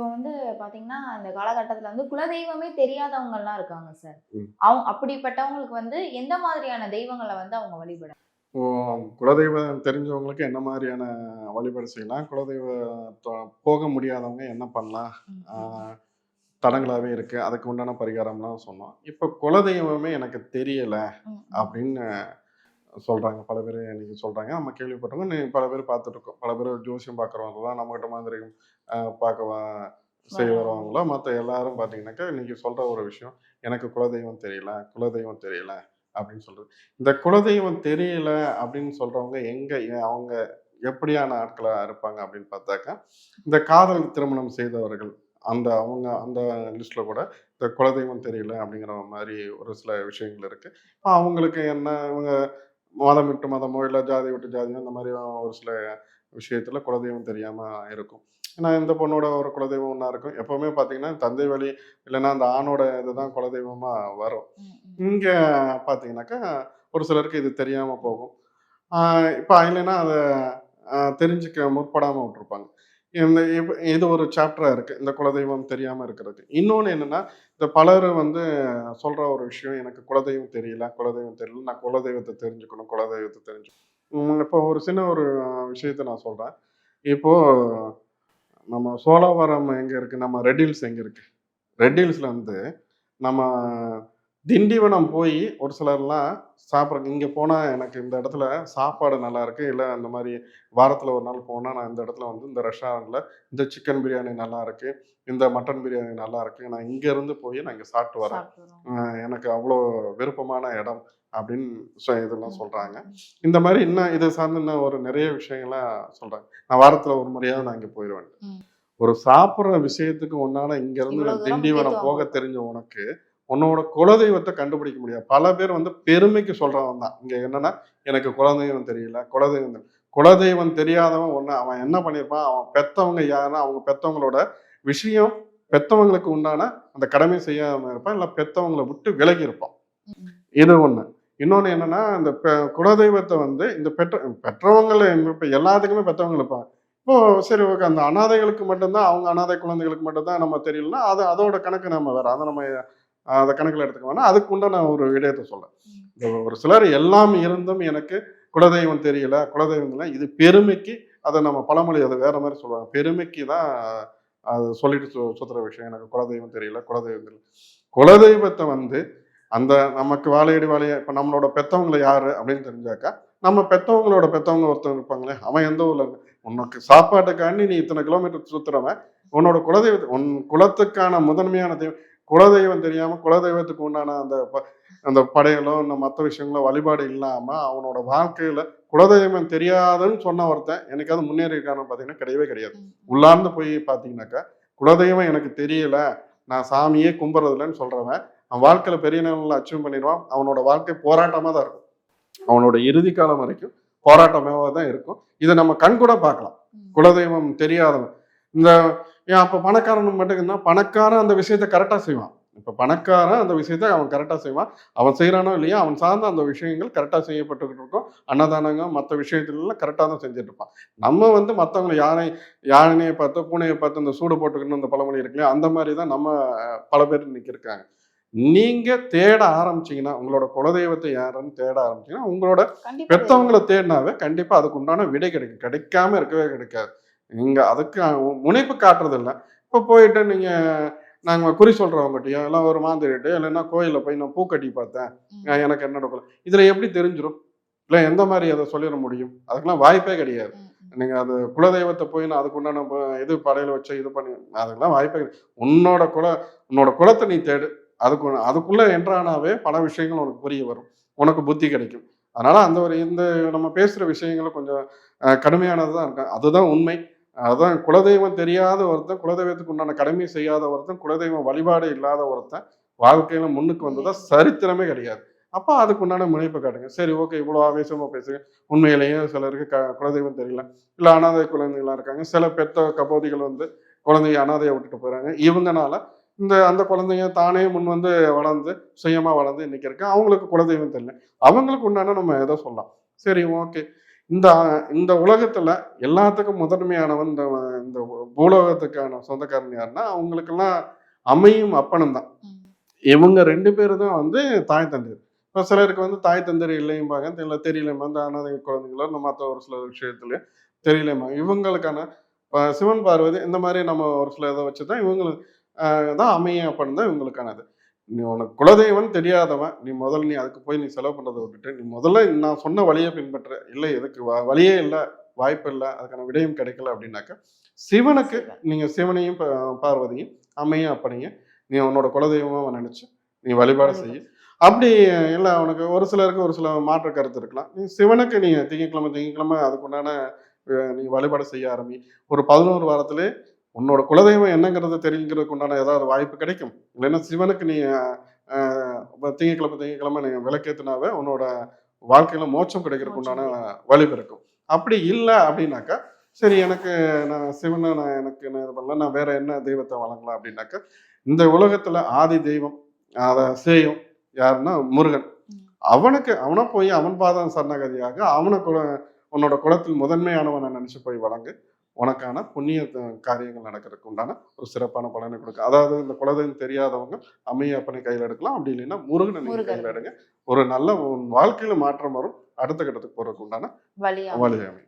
இப்போ வந்து பாத்தீங்கன்னா இந்த காலகட்டத்துல வந்து குலதெய்வமே தெரியாதவங்க எல்லாம் இருக்காங்க சார். அவங்க அப்படிப்பட்டவங்களுக்கு வந்து எந்த மாதிரியான தெய்வங்களை வந்து அவங்க வழிபட இப்போ குலதெய்வம் தெரிஞ்சவங்களுக்கு என்ன மாதிரியான வழிபாடு செய்யலாம்? குலதெய்வம் போக முடியாதவங்க என்ன பண்ணலாம்? ஆஹ் தடங்களாவே இருக்கு. அதுக்கு உண்டான பரிகாரம்லாம் சொன்னோம். இப்போ குலதெய்வமே எனக்கு தெரியல அப்படின்னு சொல்றாங்க. பல பேர் இன்னைக்கு சொல்றாங்க. நம்ம கேள்விப்பட்டவங்க நீ- பல பேர் பார்த்துட்டு இருக்கோம் பல பேர் ஜோசியம் பார்க்குறவங்க தான் நம்மகிட்ட மாதிரி பார்க்க செய்ய வருவாங்களோ மற்ற எல்லாரும் பார்த்தீங்கன்னாக்கா இன்னைக்கு சொல்ற ஒரு விஷயம் எனக்கு குலதெய்வம் தெரியல குலதெய்வம் தெரியல அப்படின்னு சொல்றது. இந்த குலதெய்வம் தெரியல அப்படின்னு சொல்றவங்க எங்க அவங்க எப்படியான ஆட்களா இருப்பாங்க அப்படின்னு பார்த்தாக்கா இந்த காதல் திருமணம் செய்தவர்கள் அந்த அவங்க அந்த லிஸ்ட்ல கூட இந்த குலதெய்வம் தெரியல அப்படிங்கிற மாதிரி ஒரு சில விஷயங்கள் இருக்கு. அப்ப அவங்களுக்கு என்ன இவங்க மதம் விட்டு மதமோ இல்லை ஜாதி விட்டு ஜாதியோ இந்த மாதிரி ஒரு சில விஷயத்துல குலதெய்வம் தெரியாம இருக்கும். ஏன்னா இந்த பொண்ணோட ஒரு குலதெய்வம் ஒன்றா இருக்கும். எப்பவுமே பார்த்தீங்கன்னா தந்தை வழி இல்லைன்னா அந்த ஆணோட இதுதான் குலதெய்வமா வரும். இங்க பார்த்தீங்கன்னாக்கா ஒரு சிலருக்கு இது தெரியாம போகும். இப்போ இல்லைன்னா அதை தெரிஞ்சுக்க முற்படாம விட்டுருப்பாங்க. இந்த இது ஒரு சாப்டராக இருக்குது இந்த குலதெய்வம் தெரியாமல் இருக்கிறது. இன்னொன்று என்னென்னா இந்த பலர் வந்து சொல்கிற ஒரு விஷயம் எனக்கு குலதெய்வம் தெரியல குலதெய்வம் தெரியல நான் குலதெய்வத்தை தெரிஞ்சுக்கணும் குலதெய்வத்தை தெரிஞ்சுக்கணும் இப்போ ஒரு சின்ன ஒரு விஷயத்தை நான் சொல்கிறேன் இப்போது நம்ம சோழாவரம் எங்கே இருக்குது நம்ம ரெட் ஹில்ஸ் எங்கே இருக்குது ரெட் ஹில்ஸ்ல வந்து நம்ம திண்டிவனம் போய் ஒரு சிலர்லாம் சாப்பிட்ற இங்கே போனால் எனக்கு இந்த இடத்துல சாப்பாடு நல்லா இருக்கு. இல்லை அந்த மாதிரி வாரத்தில் ஒரு நாள் போனால் நான் இந்த இடத்துல வந்து இந்த ரெஸ்டாரண்ட்டில் இந்த சிக்கன் பிரியாணி நல்லா இருக்கு. இந்த மட்டன் பிரியாணி நல்லா இருக்கு. நான் இங்கேருந்து போய் நான் இங்கே சாப்பிட்டு வரேன். எனக்கு அவ்வளோ விருப்பமான இடம் அப்படின்னு சொ- இதெல்லாம் சொல்கிறாங்க இந்த மாதிரி இன்னும் இது சார்ந்து இன்னும் ஒரு நிறைய விஷயங்கள்லாம் சொல்கிறாங்க நான் வாரத்தில் ஒரு முறையாவது நான் இங்கே போயிடுவேன். ஒரு சாப்பிட்ற விஷயத்துக்கு உன்னால இங்கேருந்து திண்டிவனம் போக தெரிஞ்ச உனக்கு உன்னோட குலதெய்வத்தை கண்டுபிடிக்க முடியாது. பல பேர் வந்து பெருமைக்கு சொல்றவன் தான். இங்க என்னன்னா எனக்கு குலதெய்வம் தெரியல குலதெய்வம் குலதெய்வம் தெரியாதவன் ஒண்ணு அவன் என்ன பண்ணியிருப்பான்? அவன் பெத்தவங்க யாருன்னா அவங்க பெத்தவங்களோட விஷயம் பெத்தவங்களுக்கு உண்டான அந்த கடமை செய்யாம இருப்பான் இல்ல பெத்தவங்களை விட்டு விலகி இருப்பான். இது ஒண்ணு. இன்னொன்று என்னன்னா இந்த பெ- குலதெய்வத்தை வந்து இந்த பெற்ற பெற்றவங்களை இப்போ எல்லாத்துக்குமே பெற்றவங்க இருப்பாங்க. இப்போ சரி ஓகே அந்த அனாதைகளுக்கு மட்டும்தான் அவங்க அனாதை குழந்தைகளுக்கு மட்டும்தான் நம்ம தெரியலன்னா அது அதோட கணக்கு நம்ம வேற. அதை நம்ம அதை கணக்கில் எடுத்துக்க வேணாம் அதுக்கு உண்டான ஒரு விடயத்தை சொல்ல ஒரு சிலர் எல்லாம் இருந்தும் எனக்கு குலதெய்வம் தெரியல குலதெய்வம் இல்லை இது பெருமைக்கு அதை நம்ம பழமொழி அதை வேற மாதிரி சொல்லுவாங்க. பெருமைக்கு தான் அது சொல்லிட்டு சு- சுத்துற விஷயம். எனக்கு குலதெய்வம் தெரியல குலதெய்வம் தெரியல. குலதெய்வத்தை வந்து அந்த நமக்கு வாழையடி வாழைய இப்போ நம்மளோட பெத்தவங்களை யாரு அப்படின்னு தெரிஞ்சாக்கா நம்ம பெத்தவங்களோட பெத்தவங்க ஒருத்தவங்க இருப்பாங்களே அவன் எந்த ஊர்ல இருக்கு உனக்கு சாப்பாட்டுக்காண்டி நீ இத்தனை கிலோமீட்டர் சுத்துறவன் உன்னோட குலதெய்வத்தை உன் குலத்துக்கான முதன்மையான தெய்வம் குலதெய்வம் தெரியாம குலதெய்வத்துக்கு உண்டான அந்த ப- அந்த படையலோ இந்த மற்ற விஷயங்களோ வழிபாடு இல்லாம அவனோட வாழ்க்கையில குலதெய்வம் தெரியாதுன்னு சொன்ன ஒருத்தன் எனக்காவது முன்னேறி இருக்கான்னு பார்த்தீங்கன்னா கிடையவே கிடையாது. உள்ளார்ந்து போய் பார்த்தீங்கன்னாக்கா குலதெய்வம் எனக்கு தெரியல நான் சாமியே கும்பிட்றதில்லன்னு சொல்றவன் அவன் வாழ்க்கையில பெரிய நிலையில் அச்சீவ் பண்ணிடுவான் அவனோட வாழ்க்கை போராட்டமா தான் இருக்கும். அவனோட இறுதி காலம் வரைக்கும் போராட்டமாக தான் இருக்கும். இதை நம்ம கண் கூட பார்க்கலாம் குலதெய்வம் தெரியாதவன் இந்த ஏன் அப்போ பணக்காரன் மட்டும் இருந்தா பணக்காரன் அந்த விஷயத்த கரெக்டாக செய்வான். இப்போ பணக்காரன் அந்த விஷயத்த அவன் கரெக்டாக செய்வான். அவன் செய்கிறானோ இல்லையா அவன் சார்ந்த அந்த விஷயங்கள் கரெக்டாக செய்யப்பட்டுக்கிட்டு இருக்கும். அன்னதானங்க மற்ற விஷயத்துலலாம் கரெக்டாக தான் செஞ்சுட்டு இருப்பான். நம்ம வந்து மற்றவங்களை யானை யானையை பார்த்து பூனையை பார்த்து இந்த சூடு போட்டுக்கணும் இந்த பழமொழி இருக்கு இல்லையா அந்த மாதிரி தான் நம்ம பல பேர் இன்னைக்கு இருக்காங்க. நீங்க தேட ஆரம்பிச்சீங்கன்னா உங்களோட குலதெய்வத்தை யாருன்னு தேட ஆரம்பிச்சீங்கன்னா உங்களோட பெத்தவங்களை தேடினாவே கண்டிப்பா அதுக்கு உண்டான விடை கிடைக்கும். கிடைக்காம இருக்கவே கிடைக்காது. நீங்க அதுக்கு முனைப்பு காட்டுறது இல்லை இப்போ போயிட்டு நீங்க நாங்க குறி சொல்றவங்ககிட்டயோ எல்லாம் ஒரு மாந்திரிட்டு இல்லைன்னா கோயில்ல போய் நான் பூக்கட்டி பார்த்தேன். ம். அஹ் எனக்கு என்னோட குலம் இதுல எப்படி தெரிஞ்சிடும் இல்லை எந்த மாதிரி அதை சொல்லிட முடியும்? அதுக்கெல்லாம் வாய்ப்பே கிடையாது. ம், ம். நீங்க அது குலதெய்வத்தை போய் நான் அதுக்கு உண்டான ப- இது படையில வச்சு இது பண்ணி அதுக்கெல்லாம் வாய்ப்பே கிடையாது. உன்னோட குல உன்னோட குலத்தை நீ தேடு. அதுக்கு அதுக்குள்ள என்றானாவே பல விஷயங்கள் உனக்கு புரிய வரும். உனக்கு புத்தி கிடைக்கும். அதனால அந்த ஒரு இந்த நம்ம பேசுற விஷயங்களும் கொஞ்சம் கடுமையானது தான் இருக்கும் அதுதான் உண்மை. அதான் குலதெய்வம் தெரியாத ஒருத்தன் குலதெய்வத்துக்கு உண்டான கடமை செய்யாத ஒருத்தன் குலதெய்வம் வழிபாடு இல்லாத ஒருத்தன் வாழ்க்கையில முன்னுக்கு வந்ததா சரித்திரமே கிடையாது. அப்போ அதுக்கு உண்டான முனைப்பு காட்டுங்க. சரி ஓகே இவ்வளோ ஆவேசமா பேசுங்க. உண்மையிலேயே சிலருக்கு க குலதெய்வம் தெரியல. இல்லை அனாதை குழந்தைகளாம் இருக்காங்க. சில பெத்த கபோதிகள் வந்து குழந்தைய அனாதையை விட்டுட்டு போறாங்க இவங்கனால இந்த அந்த குழந்தைங்க தானே முன் வந்து வளர்ந்து சுயமா வளர்ந்து இன்னைக்கு இருக்கு. அவங்களுக்கு குலதெய்வம் தெரியல. அவங்களுக்கு உண்டான நம்ம எதை சொல்லலாம்? சரி ஓகே. இந்த இந்த உலகத்துல எல்லாத்துக்கும் முதன்மையானவன் இந்த இந்த பூலோகத்துக்கான சொந்தக்காரன் யாருன்னா அவங்களுக்கெல்லாம் அம்மையும் அப்பனும் தான். இவங்க ரெண்டு பேரும் தான் வந்து தாய் தந்தையர் இப்போ சிலருக்கு வந்து தாய் தந்தையர் இல்லையும்பாங்க தெரியல தெரியலையுமா இந்த அனாதை குழந்தைங்களோ இந்த மற்ற ஒரு சில விஷயத்துல தெரியலையுமா இவங்களுக்கான இப்ப சிவன் பார்வதி இந்த மாதிரி நம்ம ஒரு சில இதை வச்சு தான் இவங்களுக்கு தான் அமைய அப்படின்னு தான் இவங்களுக்கானது. நீ உனக்கு குலதெய்வம் தெரியாதவன் நீ முதல்ல நீ அதுக்கு போய் நீ செலவு பண்ணதை விட்டுட்டு நீ முதல்ல நான் சொன்ன வழியை பின்பற்ற. இல்லை இதுக்கு வ- வழியே இல்லை வாய்ப்பு இல்லை அதுக்கான விடையும் கிடைக்கல அப்படின்னாக்கா சிவனுக்கு சிவன். நீங்க சிவனையும் பா- பார்வதியும் அம்மையும் அப்பனையும் நீ உன்னோட குலதெய்வமா நினைச்சு நீ வழிபாடு செய்ய. அப்படி இல்லை உனக்கு ஒரு சிலருக்கு ஒரு சில மாற்று கருத்து இருக்கலாம். நீ சிவனுக்கு நீ திங்கக்கிழமை திங்கக்கிழமை அதுக்குண்டான நீ வழிபாடு செய்ய ஆரம்பி. ஒரு பதினோரு வாரத்திலே உன்னோட குலதெய்வம் என்னங்கிறது தெரிஞ்சுக்கிறதுக்கு உண்டான ஏதாவது வாய்ப்பு கிடைக்கும். இல்லைன்னா சிவனுக்கு நீ திங்கக்கிழமை திங்கக்கிழமை நீ விளக்கேத்தினாவே உன்னோட வாழ்க்கையில மோட்சம் கிடைக்கிறதுக்கு உண்டான வழி பிறக்கும் அப்படி இல்லை அப்படின்னாக்கா சரி எனக்கு நான் சிவனை நான் எனக்கு நான் இது பண்ணல நான் வேற என்ன தெய்வத்தை வழங்கலாம் அப்படின்னாக்கா இந்த உலகத்துல ஆதி தெய்வம் அதை சேயும் யாருன்னா முருகன். அவனுக்கு அவனை போய் அவன் பாதம் சரணகதியாக அவனை குல உன்னோட குலத்தில் முதன்மையானவனை நினைச்சு போய் வழங்கு உனக்கான புண்ணிய காரியங்கள் நடக்கிறதுக்கு உண்டான ஒரு சிறப்பான பலனை கொடுக்கும். அதாவது இந்த குலதெய்வம் தெரியாதவங்க அம்மையப்பனை கையில் எடுக்கலாம். அப்படி இல்லைன்னா முருகனை நீங்க முருகன். கையில் எடுங்க. ஒரு நல்ல வாழ்க்கையில மாற்றம் வரும். அடுத்த கட்டத்துக்கு போறதுக்கு உண்டான வழி அமையும்.